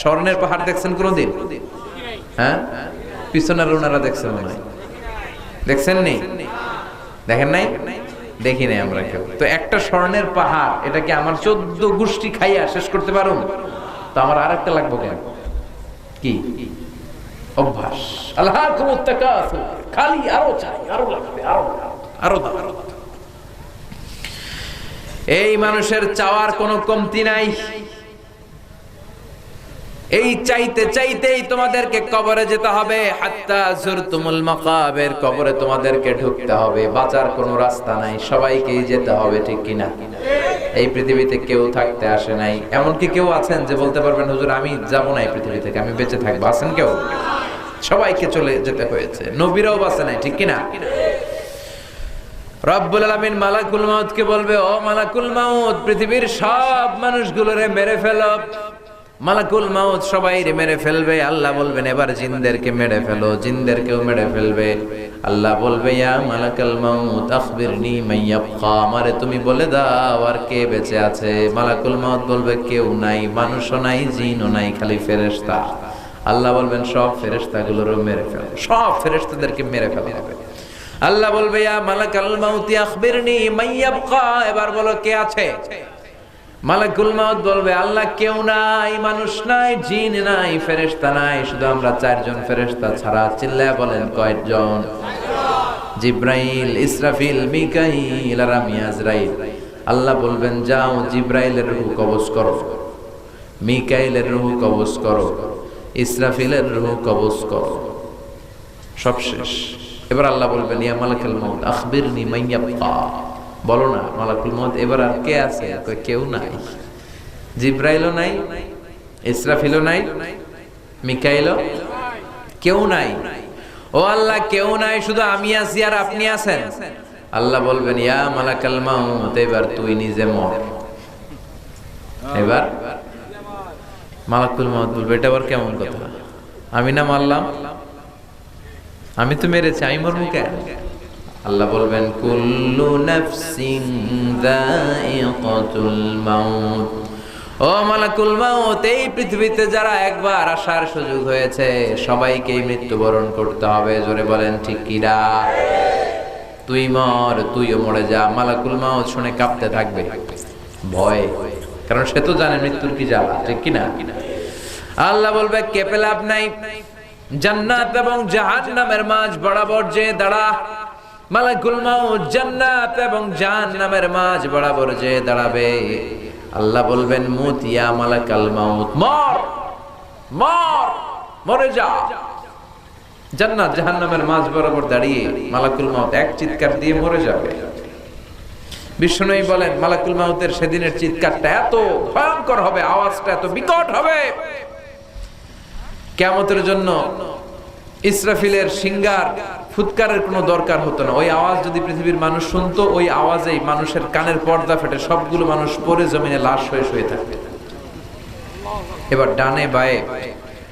স্বর্ণের পাহাড় দেখছেন কোনোদিন? হ্যাঁ? পিছনের ওনারা দেখছেন মনে দেখছেন নি? দেখেন নাই? দেখি নাই আমরা কেউ। তো একটা স্বর্ণের পাহাড়, এটা কি আমার চোদ্দ গোষ্ঠী খাইয়া শেষ করতে পারুন তো আমার আর একটা লাগবো কেন? কি? অভ্যাস। আল্লাহ খালি আরও চাই, আরও লাগবে, আরও আরও দাও। এই মানুষের চাওয়ার কোনো কমতি নাই। এই চাইতে চাইতেই তোমাদেরকে কবরে যেতে হবে। হাত্তা জুরতুমুল মাকাবের কবরে তোমাদেরকে ঢুকতে হবে। বাঁচার কোনো রাস্তা নাই, সবাইকেই যেতে হবে, ঠিক কিনা? এই পৃথিবীতে কেউ থাকতে আসে নাই। এমনকি কেউ আছেন যে বলতে পারবেন, হুজুর, আমি যাব না এই পৃথিবী থেকে, আমি বেঁচে থাকব। আছেন কেউ? সবাইকে চলে যেতে হয়েছে। নবীরাও বাঁচে নাই, ঠিক কিনা? রব্বুল আলামিন মালাকুল মাউতকে বলবে, ও মালাকুল মাউত, পৃথিবীর সব মানুষগুলোরে মেরে ফেলো। মালাকুল মাউত সবাই মেরে ফেলবে। আল্লাহ বলবেন, এবার জিনদেরকে মেরে ফেলো, জিনদেরকেও মেরে ফেলবে। আল্লাহ বলবে, ইয়া মালাকুল মাউত, আখবিরনি মাইয়াবকা আমারে তুমি বলে দাও, আর কে বেঁচে আছে? মালাকুল মাউত বলবে, কেউ নাই, মানুষও নাই, জিনও নাই, খালি ফেরেশতা। আল্লাহ বলবেন, সব ফেরেশতাগুলোরও মেরে ফেলো, সব ফেরেশতাদেরকে মেরে ফেলা আল্লাহ বলবে, ইয়া মালাকাল মাউতি, আখবিরনি মাইয়াবকা এবার বলো, কে আছে? মালাকুল মাউত বলবে, আল্লাহ কেউ নাই, মানুষ নাই, জিন নাই, ফেরেশতা নাই, শুধু আমরা চারজন ফেরেশতা ছাড়া। চিল্লায় বলেন কয়েকজন। জিব্রাইল, ইসরাফিল, মিকাইল আর আমি, আজরাইল। আল্লাহ বলবেন, যাও, জিব্রাইলের রূহ কবজ করো। মিকাইলের রূহ কবজ করো। ইসরাফিলের রূহ কবজ করো। সব শেষ এবার আল্লাহ বলবেন, ইয়া মালাকুল মউত, আখবিরনি মাইয়াবকা বলো না, মালাকুল মউত এবার আর কে আছে? কেউ নাই। জিব্রাইলও নাই, ইসরাফিলও নাই, মিকাইলও কেউ নাই। ও আল্লাহ, কেউ নাই, শুধু আমি আছি আর আপনি আছেন। আল্লাহ বলবেন, ইয়া মালাকাল মাউত এবার তুই নিজে মর। এবার মালাকুল মউত বলবে, এটা আবার কেমন কথা? আমি না মারলাম? আমি তো মেরেছি, আমি মরবো কেন? আল্লাহ বলবেন, কুল্লু নাফসিন যায়িকাতুল মাউত। ও মালাকুল মাউত, এই পৃথিবীতে যারা একবার আসার সুযোগ হয়েছে, সবাইকেই মৃত্যুবরণ করতে হবে। জোরে বলেন, ঠিক কিরা তুই মর, তুইও মরে যা। মালাকুল মাউত শুনে কাঁপতে থাকবে। ভয়, কারণ সে তো জানে মৃত্যুর কি জ্বালা, ঠিক কিনা আল্লাহ বলবে, কেঁপে লাভ নাই। জান্নাত এবং জাহান্নামের মাঝ বরাবর যে দাঁড়া মালাকুল মাউত জান্নাত এবং জাহান্নামের মাঝ বরাবর যে দাঁড়াবে। আল্লাহ বলবেন মুতিয়া মালাকাল মাউত। মর মর, মরে যা। জান্নাত জাহান্নামের মাঝ বরাবর দাঁড়িয়ে মালাকুল মাউত এক চিৎকার দিয়ে মরে যাবে। বিষ্ণুই বলেন, মালাকুল মাউতের সেদিনের চিৎকারটা এত ভয়ঙ্কর হবে, আওয়াজটা এত বিকট হবে। কেমতের জন্য ইসরাফিলের সিঙ্গার ফুৎকারের কোনো দরকার হতো না। ওই আওয়াজ যদি পৃথিবীর মানুষ শুনতো, ওই আওয়াজেই মানুষের কানের পর্দা ফেটে সবগুলো মানুষ পরে জমিনে লাশ হয়ে শুয়ে থাকবে। এবার ডানে বায়ে,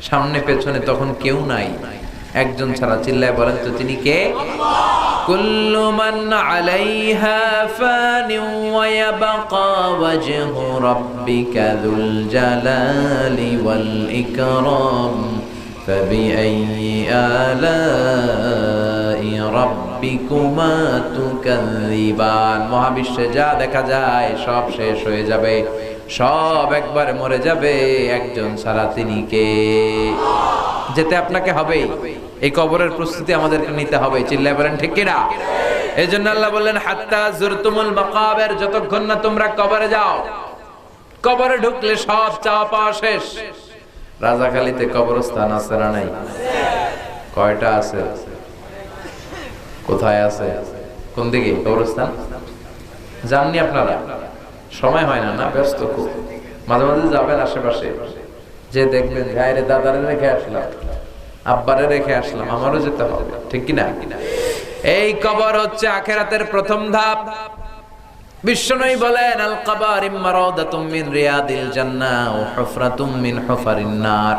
সামনে পেছনে তখন কেউ নাই। একজন ছাড়া চিল্লায় বলেন, তো তিনি কে? কুল্লু মান আলাইহা ফানি ওয়া ইয়াবকা ওয়াজহু রাব্বিকা যুল জালালি ওয়াল ইকরাম। فبأي آلاء ربكما تكذبان মহাবিশ্বে যা দেখা যায় সব শেষ হয়ে যাবে সব একবার মরে যাবে একজন ছাড়া তিনি কে যেতে আপনাকে হবেই এই কবরের প্রস্তুতি আমাদেরকে নিতে হবে চিল্লায় বলেন ঠিক কিনা এই জন্য আল্লাহ বললেন হাত্তা জুরতুমুল মাকাবের যতক্ষণ না তোমরা কবরে যাও কবরে ঢুকলে সব চাওয়া পাওয়া শেষ রাজাখালীতে কবরস্থান আছে না নাই? কয়টা আছে? কোথায় আছে? কোন দিকে? কবরস্থান? জাননি আপনারা? সময় হয় না না? ব্যস্ত খুব। মাঝে মাঝে যাবেন আশেপাশে। যে দেখবেন, ভাইরে, দাদারে রেখে আসলাম, আব্বারে রেখে আসলাম, আমারও যেতে হবে। ঠিক কিনা? এই কবর হচ্ছে আখেরাতের প্রথম ধাপ। বিশ্বনবী বলেন, আল কাবারিম মারাদাতুম মিন রিয়াদিল জান্নাহ হুফরাতুম মিন হুফারিন নার।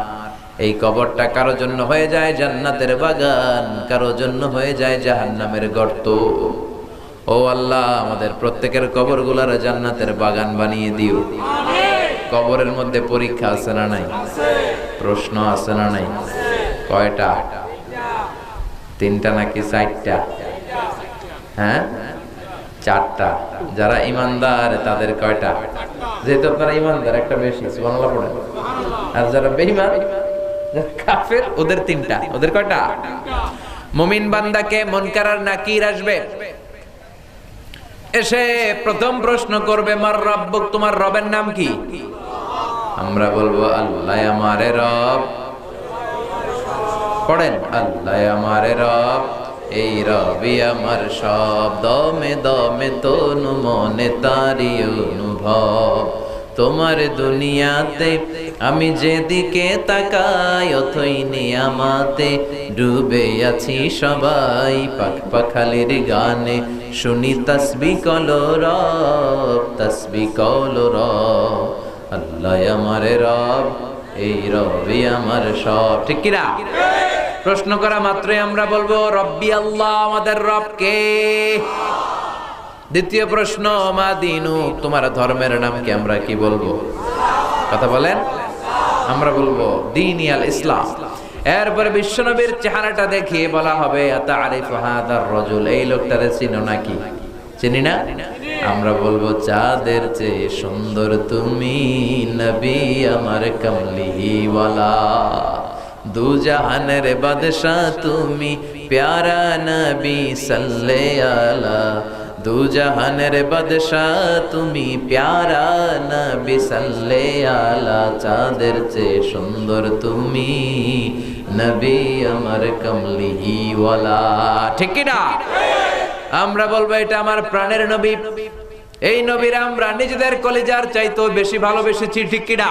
এই কবরটা কারও জন্য হয়ে যায় জান্নাতের বাগান, কারও জন্য হয়ে যায় জাহান্নামের গর্ত। ও আল্লাহ, আমাদের প্রত্যেকের কবরগুলার জান্নাতের বাগান বানিয়ে দিও। কবরের মধ্যে পরীক্ষা আছে না নাই? প্রশ্ন আছে না নাই? কয়টা? তিনটা নাকি চারটা? হ্যাঁ? চারটা। যারা ইমানদার, তাদের কয়টা? যেহেতু আপনারা ইমানদার, একটা বেশি বাংলা পড়ে আর যারা বেইমান কাফের, ওদের তিনটা। ওদের কয়টা? মুমিন বান্দাকে মনকার নাকির আসবে। এসে প্রথম প্রশ্ন করবে, মার রব্বুক, তোমার রবের নাম কি? আমরা বলব, আল্লাহ আমারে রব। পড়েন, আল্লাহ আমারে রব। এই রবি আমার সব, দমে দমে তনু মনে তারি অনুভব। তোমার দুনিয়াতে আমি যেদিকে তাকাই, অথই নিয়ামাতে ডুবে আছি সবাই। পাখ পাখালির গানে শুনি তসবি কল রব, তসবি কল রব। আল্লাহ আমারে রব, এই রবি আমার সব, ঠিক কিনা? প্রশ্ন করা মাত্রই আমরা বলব, রব্বি আল্লাহ আমাদের রব কে দ্বিতীয় প্রশ্ন, মা দিনু, তোমার ধর্মের নাম কি আমরা কি বলব? কথা বলেন। আমরা বলব দিন আল ইসলাম। এরপরে বিশ্বনবীর চেহারাটা দেখিয়ে বলা হবে আতা আরিফ হাদার রজুল। এই লোকটারে চিনো নাকি? চিনি না? আমরা বলব, চাঁদের চেয়ে সুন্দর তুমি নবী আমার কমলিওয়ালা দু জাহানের বাদশাহ তুমি প্যারা নবী সাল্লে আলা দু জাহানের বাদশাহ তুমি প্যারা নবী সাল্লে আলা চাঁদের চেয়ে সুন্দর তুমি নবী আমার কমলিওয়ালা ঠিক কি না আমরা বলব এটা আমার প্রাণের নবী। এই নবীর আমরা নিজেদের কলিজার চাইতো বেশি ভালোবেসেছি, ঠিক কিনা?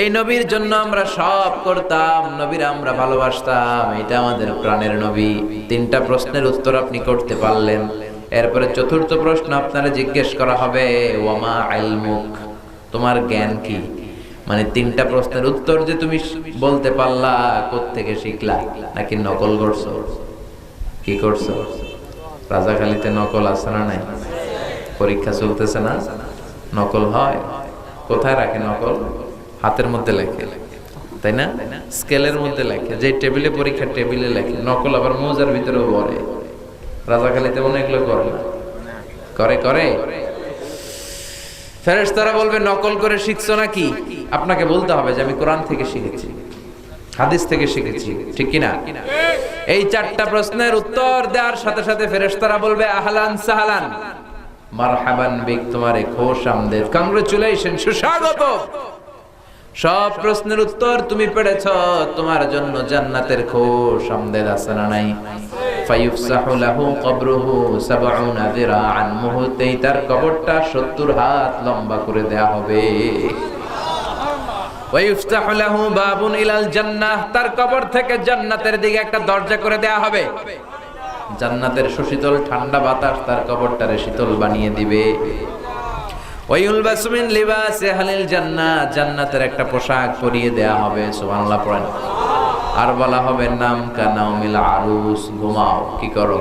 এই নবীর জন্য আমরা সব করতাম, নবীর আমরা ভালোবাসতাম এটা আমাদের প্রাণের নবী। তিনটা প্রশ্নের উত্তর আপনি করতে পারলেন। এরপরে চতুর্থ প্রশ্ন আপনারা জিজ্ঞেস করা হবে, ওয়ামা আইলমুখ তোমার জ্ঞান কি? মানে তিনটা প্রশ্নের উত্তর যে তুমি বলতে পারলা থেকে শিখলা, নাকি নকল করছ? কি করছ? রাজাখালীতে নকল আছে না নাই? পরীক্ষা চলতেছে না? নকল হয়? কোথায় রাখে নকল? হাতের মধ্যে লেখে। তাই না? স্কেলের মধ্যে লেখে। যে টেবিলে পরীক্ষা, টেবিলে লেখে। নকল আবার মৌজার ভিতরেও বলে রাজাখালীতে মনে এগুলো করে না। করে করে? ফেরেস তারা বলবে, নকল করে শিখছো নাকি? আপনাকে বলতে হবে যে, আমি কোরআন থেকে শিখেছি। হাদিস থেকে শিখেছি। ঠিক কিনা? এই চারটা প্রশ্নের উত্তর দেওয়ার সাথে সাথে ফেরেশতারা বলবে, আহলান সাহালান। মারহাবান বিক তোমারে খোশ আমদেদ কংগ্রেচুলেশন সুস্বাগত। সব প্রশ্নের উত্তর তুমি পেরেছ তোমার জন্য জান্নাতের খোশ আমদেদ আছে না নাই? ফায়ুফসাহু লাহু কবরুহু 70 যিরাআন মুহূর্তেই তার কবরটা 70 হাত লম্বা করে দেয়া হবে। ওয়াইফতাহু লাহু বাবুন ইলাল জান্নাহ তার কবর থেকে জান্নাতের দিকে একটা দরজা করে দেয়া হবে। জান্নাতের সুশীতল ঠান্ডা বাতাস তার কবরটারে শীতল বানিয়ে দিবে। জান্নাতের একটা পোশাক পরিয়ে দেয়া হবে পড়েন। আর বলা হবে নাম আরুস, ঘুমাও, কি করো?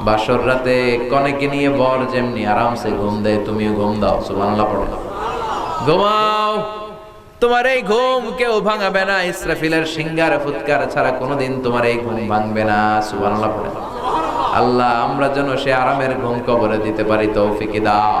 বাসর রাতে কনেকে নিয়ে বর যেমনি আরামসে ঘুম দেয়, তুমিও ঘুম দাও পড়েন। ঘুমাও! তোমার এই ঘুম কেউ ভাঙাবে না, ইসরাফিলের সিঙ্গার ফুৎকার ছাড়া কোনোদিন তোমার এই ঘুম ভাঙবে না, সুবহানাল্লাহ পড়ে আল্লাহ, আমরা যেন সে আরামের ঘুম কবরে দিতে পারি, তৌফিক দাও।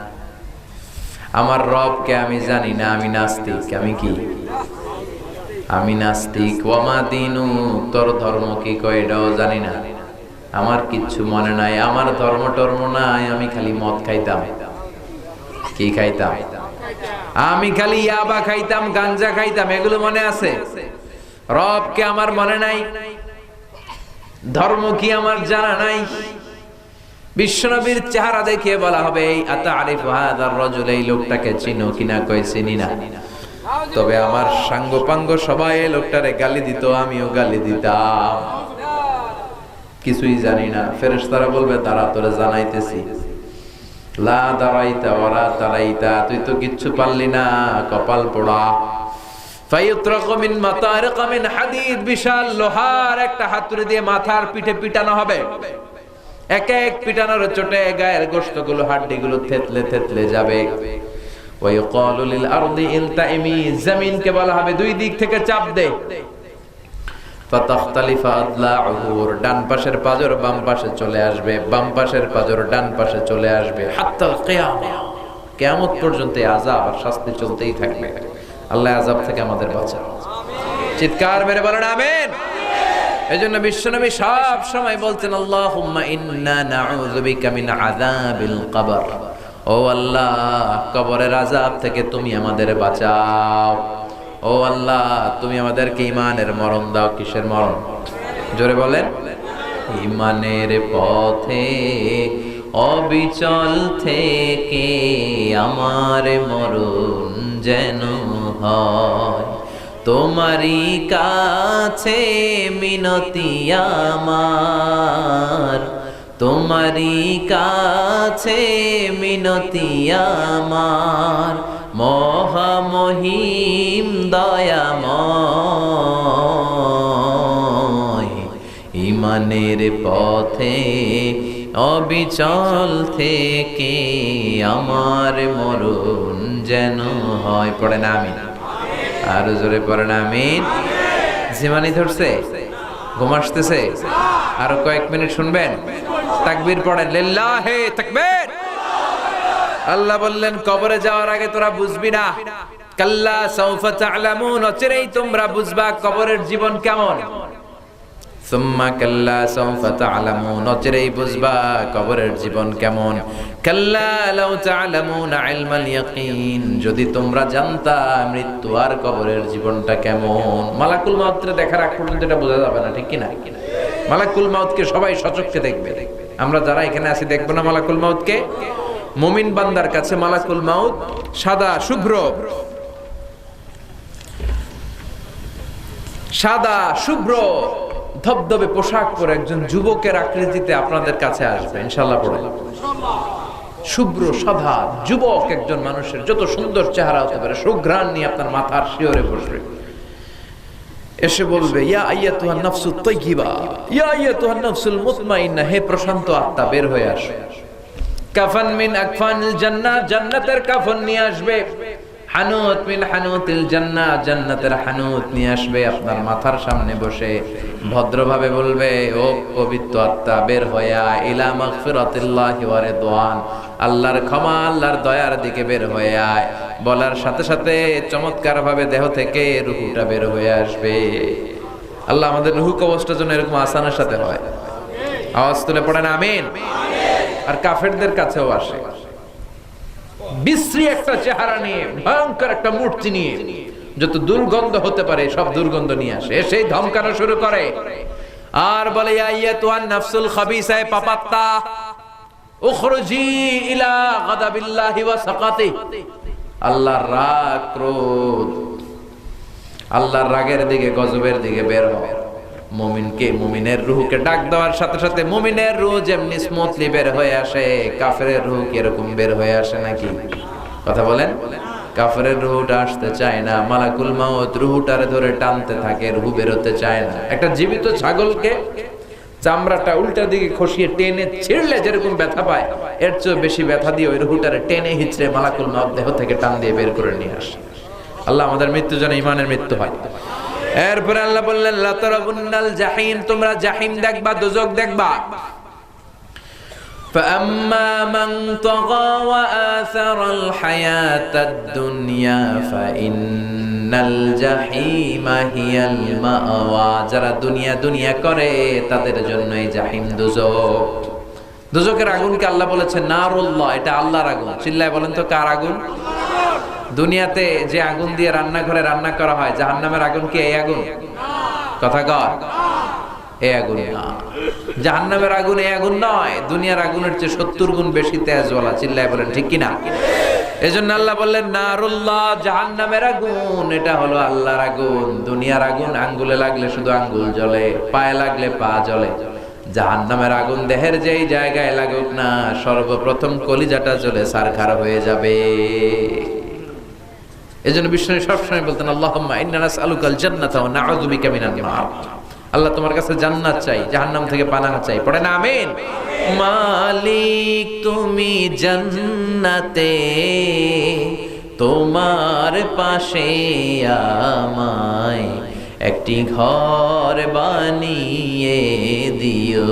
আমার রবকে আমি জানি না, আমি নাস্তিক, আমি কি? আমি নাস্তিক। ওয়ামা দিনু, তোর ধর্ম কি কয় এটাও জানি না। আমার কিচ্ছু মনে নাই, আমার ধর্ম টর্ম নাই, আমি খালি মদ খাইতাম। কি খাইতাম? আমি খালি ইয়াবা খাইতাম, গাঞ্জা খাইতাম, এগুলো মনে আছে? রবকে আমার মনে নাই। ধর্ম কি আমার জানা নাই? বিশ্বনবীর চেহারা দেখিয়ে বলা হবে, এই আতা আরিফ হাদার রজুল, এই লোকটাকে চিনো কিনা কয় চিনি না? তবে আমার সাঙ্গপাঙ্গ সবাই এই লোকটারে গালি দিত, আমিও গালি দিতাম। কিছুই জানি না। বলবে তারা তোরে জানাইতেছি। লা দাঁড়াইতা ওরা দাঁড়াইতা তুই তো কিচ্ছু পারলি না, কপাল পোড়া। বিশাল লোহার একটা হাতুড়ি দিয়ে মাথার পিঠে পিটানো হবে। এক এক পিটানোর চোটে গায়ের গোশতগুলো, হাড্ডিগুলো থেতলে থেতলে যাবে। জমিনকে বলা হবে, দুই দিক থেকে চাপ দে। ডান পাশে চলে আসবে, বাম পাশের পাজর ডান পাশে চলে আসবে। হাত্তাল কিয়ামা, কিয়ামত পর্যন্ত শাস্তি চলতেই থাকবে। আল্লাহ আযাব থেকে আমাদের চিৎকার মেরে বলেন, আমিন। এজন্য বিশ্বনবী সব সময় বলতেন, আল্লাহুম্মা ইন্না নাউযু বিকা মিন আযাবিল কবর। ও আল্লাহ, কবরের আযাব থেকে তুমি আমাদের বাঁচাও। ও আল্লাহ, তুমি আমাদেরকে ইমানের মরণ দাও। কিসের মরণ? জোরে বলেন। ইমানের পথে, অবিচল থেকে আমার মরণ যেন হয়। তোমারই কাছে মিনতি আমার। তোমারই কাছে মিনতি আমার। মহামহিম দয়াময়, ইমানের পথে অবিচল থেকে আমার মরণ যেন হয়। পড়ে না আমি। আরও জোরে পড়ে না আমি জিমানি ধরছে, ঘুম আসতেছে। আরও কয়েক মিনিট শুনবেন। তাকবীর পড়েন, লিল্লাহে তাকবীর। আল্লাহ বললেন, কবরে যাওয়ার আগে তোরা বুঝবি না। কাল্লা সাউফা তা'লামুন, অচিরেই তোমরা বুঝবা কবরের জীবন কেমন। সুম্মা কাল্লা সাউফা তা'লামুন। অচিরেই বুঝবা কবরের জীবন কেমন। কাল্লা লাউ তা'লামুন ইলমাল ইয়াকিন। যদি তোমরা জানতা মৃত্যু আর কবরের জীবনটা কেমন। মালাকুল মাউতকে দেখার আগ পর্যন্ত এটা বোঝা যাবে না, ঠিক কি না মালাকুল মাউতকে সবাই সচক্ষে দেখবে। আমরা যারা এখানে আছি দেখব না মালাকুল মাউতকে? মুমিন বান্দার কাছে মালাকুল মাউত সাদা, শুভ্র। সাদা, শুভ্র। ধবধবে পোশাক পরে একজন যুবকের আকৃতিতে আপনাদের কাছে আসবে ইনশাল্লাহ পড়ে। শুভ্র সাদা যুবক একজন মানুষের যত সুন্দর চেহারা হতে পারে, সুঘ্রাণ নিয়ে আপনার মাথার শিওরে বসবে। এসে বলবে, ইয়া আইয়া তৈগিবা ইয়া আইয়া নফসুল হে প্রশান্ত আত্মা, বের হয়ে আসে। কাফন মিন আকফানিল জান্নাত জান্নাতের কাফন নিয়ে আসবে। হানুত মিন হানুতিল জান্নাত জান্নাতের হানুত নিয়ে আসবে আপনার মাথার সামনে বসে। ভদ্রভাবে বলবে, ও পবিত্র আত্মা, বের হইয়া ইলা মাগফিরাতিল্লাহি ওয়া রিদওয়ান। আল্লাহর ক্ষমা, আল্লাহর দয়ার দিকে বের হয়ে আয়। বলার সাথে সাথে চমৎকার ভাবে দেহ থেকে রুহুটা বের হয়ে আসবে। আল্লাহ আমাদের রুহু কবচটা যেন এরকম আসানের সাথে হয়। আওয়াজ তুলে পড়েন, আমিন। আর কাফেরদের কাছেও আসে। বিশ্রী একটা চেহারা নিয়ে, ভয়ঙ্কর একটা মূর্তি নিয়ে, যত দুর্গন্ধ হতে পারে, সব দুর্গন্ধ নিয়ে আসে। সেই ধমকানো শুরু করে। আর বলে, ইয়া তুয়ান নাফসুল খাবিসায়ে পাপাত্তা, উখরুজি ইলা গাদাবিল্লাহি ওয়া সাকাতি। আল্লাহর রাগ ক্রোধ। আল্লাহর রাগের দিকে, গজবের দিকে বের হও। মুমিনকে মুমিনের রুহকে ডাক দেওয়ার সাথে সাথে মুমিনের রুহ যেমনি স্মুথলি বের হয়ে আসে, কাফেরের রুহ কি এরকম বের হয়ে আসে নাকি? কথা বলেন। কাফেরের রুহটা আসতে চায় না, মালাকুল মাউত রুহটারে ধরে টানতে থাকে, রুহ বেরোতে চায় না। একটা জীবিত ছাগলকে চামড়াটা উল্টা দিকে খসিয়ে টেনে ছিঁড়লে যেরকম ব্যথা পায়, এর চেয়ে বেশি ব্যথা দিয়ে ওই রুহুটারে টেনে হিচড়ে মালাকুল মাউত দেহ থেকে টান দিয়ে বের করে নিয়ে আসে। আল্লাহ আমাদের মৃত্যু যেন ইমানের মৃত্যু হয়। এরপরে আল্লাহ বললেন লাতারাবুন্নাল জাহিম তোমরা জাহিম দেখবা দোজক দেখবা فأما من طغى وآثر الحياة الدنيا فإن الجحيم هي المأوى যারা দুনিয়া দুনিয়া করে তাদের জন্য এই জাহিম দুজক দুজকের আগুনকে আল্লাহ বলেছেন নারুল্লাহ এটা আল্লাহর আগুন চিল্লায় বলেন তো কার আগুন দুনিয়াতে যে আগুন দিয়ে রান্নাঘরে রান্না করা হয়, জাহান্নামের আগুন কি এই আগুন? কথা কর। এই আগুন না। জাহান্নামের আগুন এই আগুন নয়, দুনিয়ার আগুনের চেয়ে সত্তর গুণ বেশি তেজ বলা চিল্লায় বলেন, ঠিক কিনা? এজন্য আল্লাহ বললেন, নারুল্লাহ, জাহান্নামের আগুন, এটা হলো আল্লাহর আগুন। দুনিয়ার আগুন আঙ্গুলে লাগলে শুধু আঙ্গুল জ্বলে, পায়ে লাগলে পা জ্বলে। জাহান্নামের আগুন দেহের যেই জায়গায় লাগুক না, সর্বপ্রথম কলিজাটা জ্বলে সারখার হয়ে যাবে। এজন্য বিষ্ণু সবসময় বলতেন বিকা মিনান নার আল্লাহ তোমার কাছে জান্নাত চাই, জাহান্নাম থেকে পানাহ চাই। পড়ে না, আমিন? মালিক তুমি জান্নাতে, তোমার পাশে আমায় একটি ঘর বানিয়ে দিও।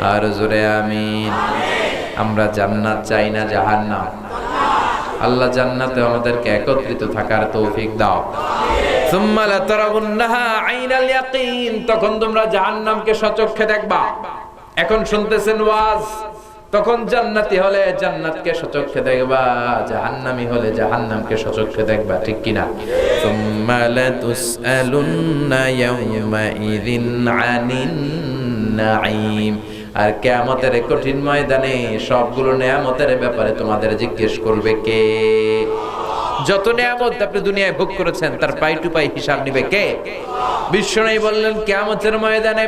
আর জোরে আমিন। আমরা জান্নাত চাই না জাহান্নাম। আল্লাহ জান্নাতে আমাদেরকে একত্রিত থাকার তৌফিক দাও। তখন তোমরা জাহান্নামকে সচক্ষে দেখবা। এখন শুনতেছেন ওয়াজ। তখন জান্নাতি হলে জান্নাতকে সচক্ষে দেখবা, জাহান্নামী হলে জাহান্নামকে সচক্ষে দেখবা, ঠিক কিনা? সুম্মা লাতুসআলুন্না ইয়াউমাইযিন আনিন নাঈম। আর কেয়ামতের কঠিন ময়দানে সবগুলো নেয়ামতের ব্যাপারে তোমাদের জিজ্ঞেস করবে কে? যত নিয়ামত আপনি দুনিয়ায় ভোগ করেছেন, তার পাই টু পাই হিসাব নিবে কে? বিশ্বনাই বললেন, কেয়ামতের ময়দানে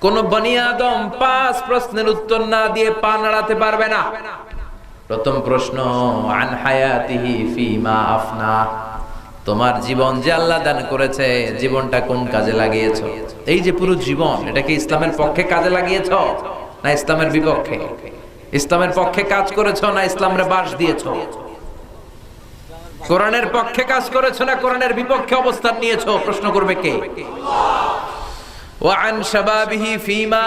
কোন বনি আদম পাঁচ প্রশ্নের উত্তর না দিয়ে পা নাড়াতে পারবে না। প্রথম প্রশ্ন, আন হায়াতিহি ফিমা আফনা। তোমার জীবন যে আল্লাহ দান করেছে, জীবনটা কোন কাজে লাগিয়েছ? এই যে পুরো জীবন, এটা কি ইসলামের পক্ষে কাজে লাগিয়েছ না ইসলামের বিপক্ষে? ইসলামের পক্ষে কাজ করেছ না ইসলামের বাস দিয়েছ? কোরআনের পক্ষে কাজ করেছ না কোরআনের বিপক্ষে অবস্থান নিয়েছো? প্রশ্ন করবে কে? ওয়ান শাবাবিহি ফিমা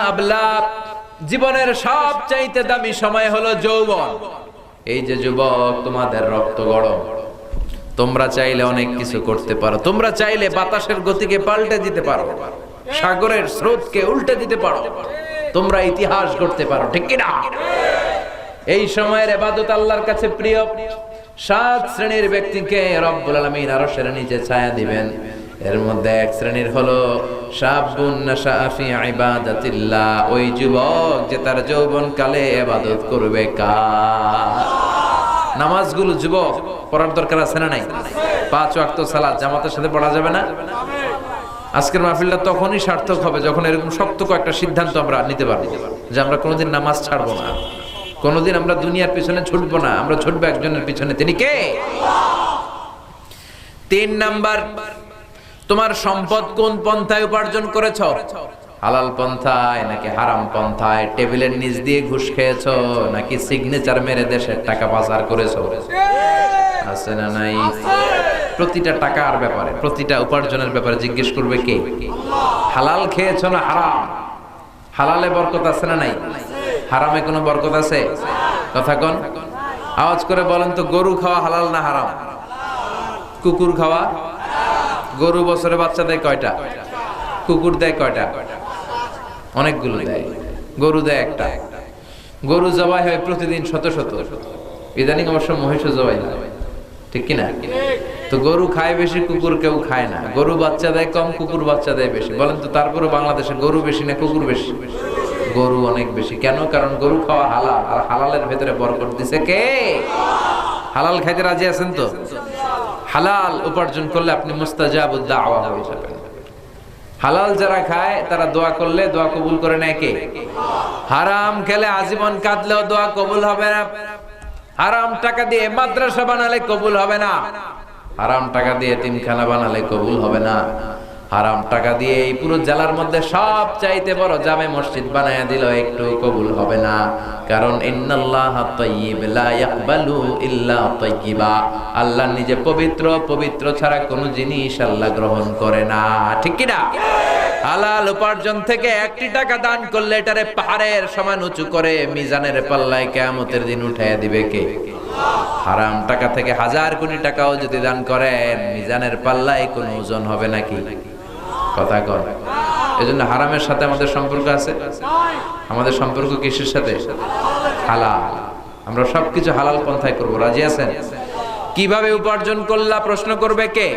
জীবনের সবচাইতে দামি সময় হলো যৌবন। এই যে যুবক, তোমাদের রক্ত গরম। তোমরা চাইলে অনেক কিছু করতে পারো। তোমরা চাইলে বাতাসের গতিকে পাল্টে দিতে পারো। সাগরের স্রোতকে উল্টে দিতে পারো। তোমরা ইতিহাস করতে পারো, ঠিক কি না এই সময়ের এবাদত আল্লাহর কাছে প্রিয়। সাত শ্রেণির ব্যক্তিকে রব্বুল আলামিন আরও সেরে নিচে ছায়া দিবেন। এর মধ্যে এক শ্রেণির হলো ইবাদাতিল্লাহ। ওই যুবক যে তার যৌবন কালে ইবাদত করবে কার? নামাজগুলো যুবক পড়ার দরকার আছে না নাই? পাঁচ ওয়াক্ত সালাত, জামাতের সাথে পড়া যাবে না? আজকের মাহফিলটা তখনই সার্থক হবে যখন এরকম শক্ত কয়েকটা সিদ্ধান্ত আমরা নিতে পারব যে আমরা কোনোদিন নামাজ ছাড়বো না। কোনোদিন আমরা দুনিয়ার পিছনে ছুটবো না, আমরা ছুটবো একজনের পিছনে। তিনি কে? তিন নাম্বার, তোমার সম্পদ কোন পন্থায় উপার্জন করেছ? হালাল পন্থায় নাকি হারাম পন্থায়? টেবিলের নিচ দিয়ে ঘুষ খেয়েছো নাকি সিগনেচার মেরে দেশের টাকা পাচার করেছ? আছে না নাই? প্রতিটা টাকার ব্যাপারে, প্রতিটা উপার্জনের ব্যাপারে জিজ্ঞেস করবে কে? হালাল খেয়েছো না হারাম? হালালে বরকত আছে না নাই? হারামে কোনো বরকত আছে? কথা কন। আওয়াজ করে বলেন তো, গরু খাওয়া হালাল না হারাম? কুকুর খাওয়া? গরু বছরে বাচ্চা দেয় কয়টা? কুকুর দেয় কয়টা? অনেকগুলো দেয়। গরু দেয় একটা। গরু জবাই হয় প্রতিদিন শত শত। ইদানিং অবশ্য মহিষও জবাই না ঠিক কিনা? তো গরু খায় বেশি, কুকুর কেউ খায় না। গরু বাচ্চা দেয় কম, কুকুর বাচ্চা দেয় বেশি। বলেন তো তারপরে বাংলাদেশে গরু বেশি না কুকুর বেশি? গরু অনেক বেশি। কেন? কারণ গরু খাওয়া হালাল। আর হালালের ভেতরে বরকত দিছে কে? হালাল খাইতে রাজি আছেন তো? হালাল উপার্জন করলে আপনি যাবেন। হালাল যারা খায়, তারা দোয়া করলে দোয়া কবুল করে নেয় কে? হারাম খেলে আজীবন কাঁদলেও দোয়া কবুল হবে না। হারাম টাকা দিয়ে মাদ্রাসা বানালে কবুল হবে না। হারাম টাকা দিয়ে তিনখানা বানালে কবুল হবে না। হারাম টাকা দিয়ে এই পুরো জেলার মধ্যে সব চাইতে বড় জামে মসজিদ বানায় দিল একটু কবুল হবে না। কারণ আল্লাহ নিজে পবিত্র পবিত্র ছাড়া কোনো জিনিস আল্লাহ গ্রহণ করে না। ঠিক কি না হালাল উপার্জন থেকে একটি টাকা দান করলে এটারে পাহাড়ের সমান উঁচু করে মিজানের পাল্লায় কেয়ামতের দিন উঠাইয়া দিবে কে? হারাম টাকা থেকে হাজার কোটি টাকাও যদি দান করেন, মিজানের পাল্লায় কোনো ওজন হবে নাকি? কথা কর। এজন্য হারামের সাথে আমাদের সম্পর্ক আছে। আমাদের সম্পর্ক কিসের সাথে? হালাল। আমরা সবকিছু হালাল পন্থায় করব। রাজি আছেন? কীভাবে উপার্জন করলা? প্রশ্ন করবে কে?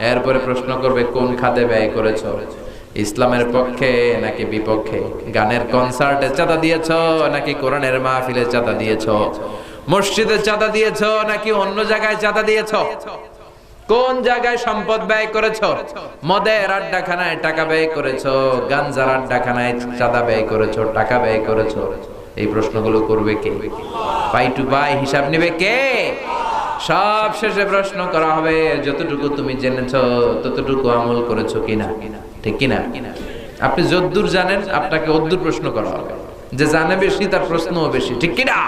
এরপরে প্রশ্ন করবে, কোন খাতে ব্যয় করেছ? ইসলামের পক্ষে নাকি বিপক্ষে? গানের কনসার্টে চাঁদা দিয়েছ, নাকি কোরআনের মাহফিলে চাঁদা দিয়েছ? মসজিদে চাঁদা দিয়েছ, নাকি অন্য জায়গায় চাঁদা দিয়েছ? কোন জায়গায় সম্পদ ব্যয় করেছ? মদের আড্ডাখানায় টাকা ব্যয় করেছ, গাঞ্জার আড্ডাখানায় চাঁদা ব্যয় করেছ, টাকা ব্যয় করেছ? এই প্রশ্নগুলো করবে কে? পাই টু পাই হিসাব নেবে কে? সব শেষে প্রশ্ন করা হবে, যতটুকু তুমি জেনেছ, ততটুকু আমল করেছ কিনা? ঠিক কিনা? আপনি যদ্দূর জানেন, আপনাকে অদ্দূর প্রশ্ন করা হবে। যে জানে বেশি, তার প্রশ্নও বেশি। ঠিক কিনা?